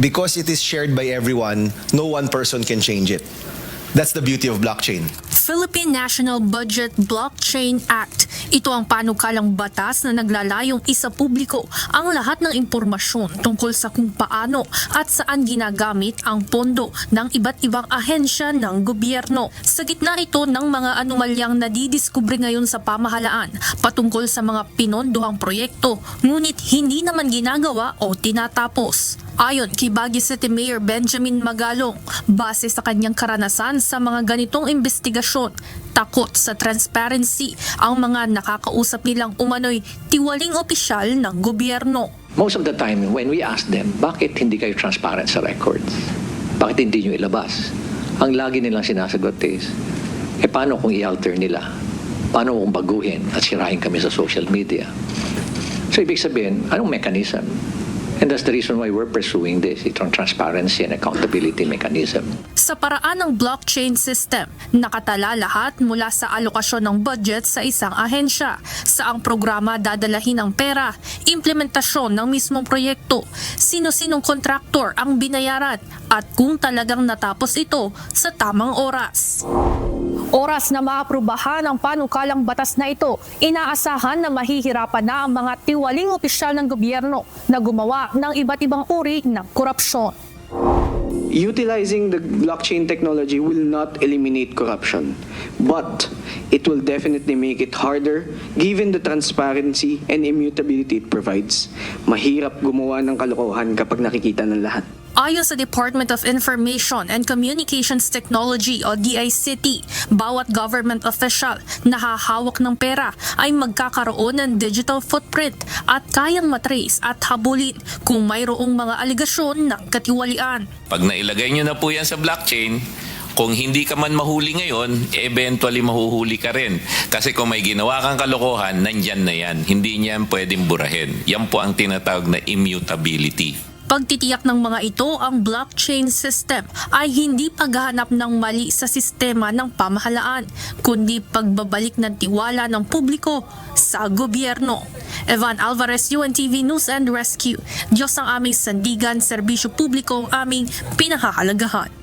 because it is shared by everyone, no one person can change it. That's the beauty of blockchain. Philippine National Budget Blockchain Act. Ito ang panukalang batas na naglalayong isa publiko ang lahat ng impormasyon tungkol sa kung paano at saan ginagamit ang pondo ng iba't ibang ahensya ng gobyerno. Sa gitna ito ng mga anomalyang nadidiskubre ngayon sa pamahalaan patungkol sa mga pinondohang proyekto ngunit hindi naman ginagawa o tinatapos. Ayon kay Baguio City Mayor Benjamin Magalong, base sa kanyang karanasan sa mga ganitong investigasyon, takot sa transparency ang mga nakakausap nilang umano'y tiwaling opisyal ng gobyerno. Most of the time, when we ask them, bakit hindi kayo transparent sa records? Bakit hindi nyo ilabas? Ang lagi nilang sinasagot is, eh paano kung i-alter nila? Paano kung baguhin at sirahin kami sa social media? So ibig sabihin, anong mechanism? And that's the reason why we're pursuing this, itong transparency and accountability mechanism. Sa paraan ng blockchain system, nakatala lahat mula sa alokasyon ng budget sa isang ahensya, sa ang programa dadalahin ang pera, implementasyon ng mismong proyekto, sino-sinong kontraktor ang binayaran, at kung talagang natapos ito sa tamang oras. Oras na maaprubahan ang panukalang batas na ito, inaasahan na mahihirapan na ang mga tiwaling opisyal ng gobyerno na gumawa ng iba't ibang uri ng korupsyon. utilizing the blockchain technology will not eliminate corruption, but it will definitely make it harder given the transparency and immutability it provides. Mahirap gumawa ng kalokohan kapag nakikita ng lahat. Ayon sa Department of Information and Communications Technology o DICT, bawat government official na hahawak ng pera ay magkakaroon ng digital footprint at kayang matrace at habulin kung mayroong mga aligasyon ng katiwalian. Pag nailagay nyo na po yan sa blockchain, kung hindi ka man mahuli ngayon, eventually mahuhuli ka rin. Kasi kung may ginawa kang kalokohan, nandyan na yan. Hindi niyan pwedeng burahin. Yan po ang tinatawag na immutability. Pagtitiyak ng mga ito, ang blockchain system ay hindi paghahanap ng mali sa sistema ng pamahalaan, kundi pagbabalik ng tiwala ng publiko sa gobyerno. Evan Alvarez, UNTV News and Rescue. Diyos ang aming sandigan, serbisyo publiko ang aming pinahahalagahan.